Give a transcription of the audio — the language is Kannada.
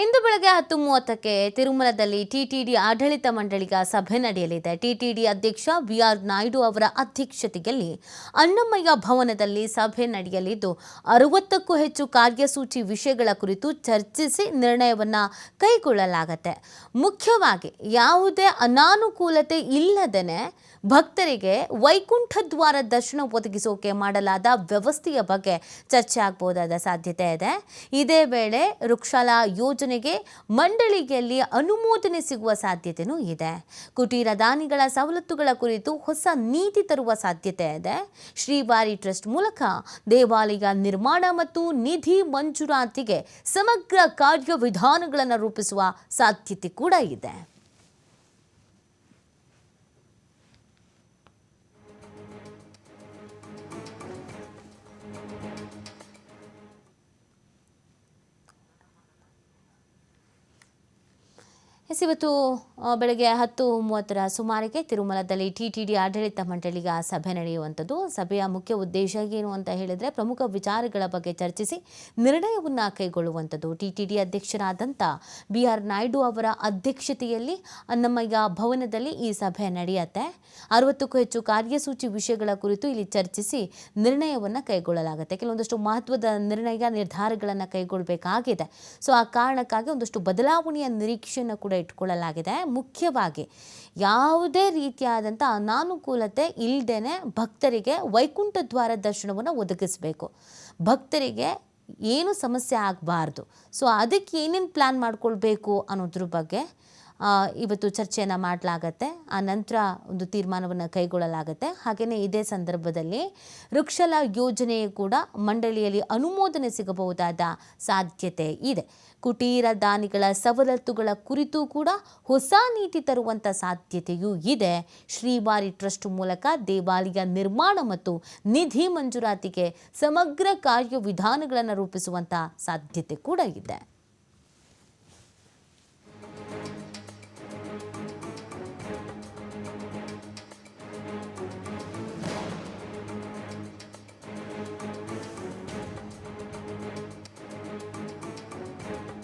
ಇಂದು ಬೆಳಗ್ಗೆ ಹತ್ತು ಮೂವತ್ತಕ್ಕೆ ತಿರುಮಲದಲ್ಲಿ ಟಿಟಿಡಿ ಆಡಳಿತ ಮಂಡಳಿಗ ಸಭೆ ನಡೆಯಲಿದೆ. ಟಿಟಿಡಿ ಅಧ್ಯಕ್ಷ ಬಿಆರ್ ನಾಯ್ಡು ಅವರ ಅಧ್ಯಕ್ಷತೆಯಲ್ಲಿ ಅಣ್ಣಮ್ಮಯ್ಯ ಭವನದಲ್ಲಿ ಸಭೆ ನಡೆಯಲಿದ್ದು, ಅರವತ್ತಕ್ಕೂ ಹೆಚ್ಚು ಕಾರ್ಯಸೂಚಿ ವಿಷಯಗಳ ಕುರಿತು ಚರ್ಚಿಸಿ ನಿರ್ಣಯವನ್ನ ಕೈಗೊಳ್ಳಲಾಗತ್ತೆ. ಮುಖ್ಯವಾಗಿ, ಯಾವುದೇ ಅನಾನುಕೂಲತೆ ಇಲ್ಲದೇ ಭಕ್ತರಿಗೆ ವೈಕುಂಠ ದ್ವಾರ ದರ್ಶನ ಒದಗಿಸೋಕೆ ಮಾಡಲಾದ ವ್ಯವಸ್ಥೆಯ ಬಗ್ಗೆ ಚರ್ಚೆ ಆಗಬಹುದಾದ ಸಾಧ್ಯತೆ ಇದೆ. ಇದೇ ವೇಳೆ ವೃಕ್ಷಾಲ ಯೋಜನೆಗೆ ಮಂಡಳಿಯಲ್ಲಿ ಅನುಮೋದನೆ ಸಿಗುವ ಸಾಧ್ಯತೆಯೂ ಇದೆ. ಕುಟೀರ ದಾನಿಗಳ ಸವಲತ್ತುಗಳ ಕುರಿತು ಹೊಸ ನೀತಿ ತರುವ ಸಾಧ್ಯತೆ ಇದೆ. ಶ್ರೀವಾರಿ ಟ್ರಸ್ಟ್ ಮೂಲಕ ದೇವಾಲಯ ನಿರ್ಮಾಣ ಮತ್ತು ನಿಧಿ ಮಂಜೂರಾತಿಗೆ ಸಮಗ್ರ ಕಾರ್ಯವಿಧಾನಗಳನ್ನು ರೂಪಿಸುವ ಸಾಧ್ಯತೆ ಕೂಡ ಇದೆ. ಇವತ್ತು ಬೆಳಗ್ಗೆ ಹತ್ತು ಮೂವತ್ತರ ಸುಮಾರಿಗೆ ತಿರುಮಲದಲ್ಲಿ ಟಿ ಟಿ ಡಿ ಆಡಳಿತ ಮಂಡಳಿಗ ಸಭೆ ನಡೆಯುವಂಥದ್ದು. ಸಭೆಯ ಮುಖ್ಯ ಉದ್ದೇಶ ಏನು ಅಂತ ಹೇಳಿದರೆ ಪ್ರಮುಖ ವಿಚಾರಗಳ ಬಗ್ಗೆ ಚರ್ಚಿಸಿ ನಿರ್ಣಯವನ್ನು ಕೈಗೊಳ್ಳುವಂಥದ್ದು. ಟಿ ಟಿ ಡಿ ಅಧ್ಯಕ್ಷರಾದಂಥ ಬಿ ಆರ್ ನಾಯ್ಡು ಅವರ ಅಧ್ಯಕ್ಷತೆಯಲ್ಲಿ ಅನ್ನಮಯ್ಯ ಭವನದಲ್ಲಿ ಈ ಸಭೆ ನಡೆಯುತ್ತೆ. ಅರವತ್ತಕ್ಕೂ ಹೆಚ್ಚು ಕಾರ್ಯಸೂಚಿ ವಿಷಯಗಳ ಕುರಿತು ಇಲ್ಲಿ ಚರ್ಚಿಸಿ ನಿರ್ಣಯವನ್ನು ಕೈಗೊಳ್ಳಲಾಗುತ್ತೆ. ಕೆಲವೊಂದಷ್ಟು ಮಹತ್ವದ ನಿರ್ಣಯ ನಿರ್ಧಾರಗಳನ್ನು ಕೈಗೊಳ್ಳಬೇಕಾಗಿದೆ ಸೊ, ಆ ಕಾರಣಕ್ಕಾಗಿ ಒಂದಷ್ಟು ಬದಲಾವಣೆಯ ನಿರೀಕ್ಷೆಯನ್ನು ಕೂಡ ಇಟ್ಕೊಳ್ಳಲಾಗಿದೆ. ಮುಖ್ಯವಾಗಿ ಯಾವುದೇ ರೀತಿಯಾದಂಥ ಅನಾನುಕೂಲತೆ ಇಲ್ಲದೇನೆ ಭಕ್ತರಿಗೆ ವೈಕುಂಠ ದ್ವಾರ ದರ್ಶನವನ್ನು ಒದಗಿಸಬೇಕು. ಭಕ್ತರಿಗೆ ಏನು ಸಮಸ್ಯೆ ಆಗಬಾರ್ದು. ಸೊ ಅದಕ್ಕೆ ಏನೇನು ಪ್ಲ್ಯಾನ್ ಮಾಡ್ಕೊಳ್ಬೇಕು ಅನ್ನೋದ್ರ ಬಗ್ಗೆ ಇವತ್ತು ಚರ್ಚೆಯನ್ನು ಮಾಡಲಾಗತ್ತೆ. ಆ ನಂತರ ಒಂದು ತೀರ್ಮಾನವನ್ನು ಕೈಗೊಳ್ಳಲಾಗತ್ತೆ. ಹಾಗೆಯೇ ಇದೇ ಸಂದರ್ಭದಲ್ಲಿ ವೃಕ್ಷಲ ಯೋಜನೆ ಕೂಡ ಮಂಡಳಿಯಲ್ಲಿ ಅನುಮೋದನೆ ಸಿಗಬಹುದಾದ ಸಾಧ್ಯತೆ ಇದೆ. ಕುಟೀರ ದಾನಿಗಳ ಸವಲತ್ತುಗಳ ಕುರಿತು ಕೂಡ ಹೊಸ ನೀತಿ ತರುವಂಥ ಸಾಧ್ಯತೆಯೂ ಇದೆ. ಶ್ರೀವಾರಿ ಟ್ರಸ್ಟ್ ಮೂಲಕ ದೇವಾಲಯ ನಿರ್ಮಾಣ ಮತ್ತು ನಿಧಿ ಮಂಜೂರಾತಿಗೆ ಸಮಗ್ರ ಕಾರ್ಯವಿಧಾನಗಳನ್ನು ರೂಪಿಸುವಂಥ ಸಾಧ್ಯತೆ ಕೂಡ ಇದೆ.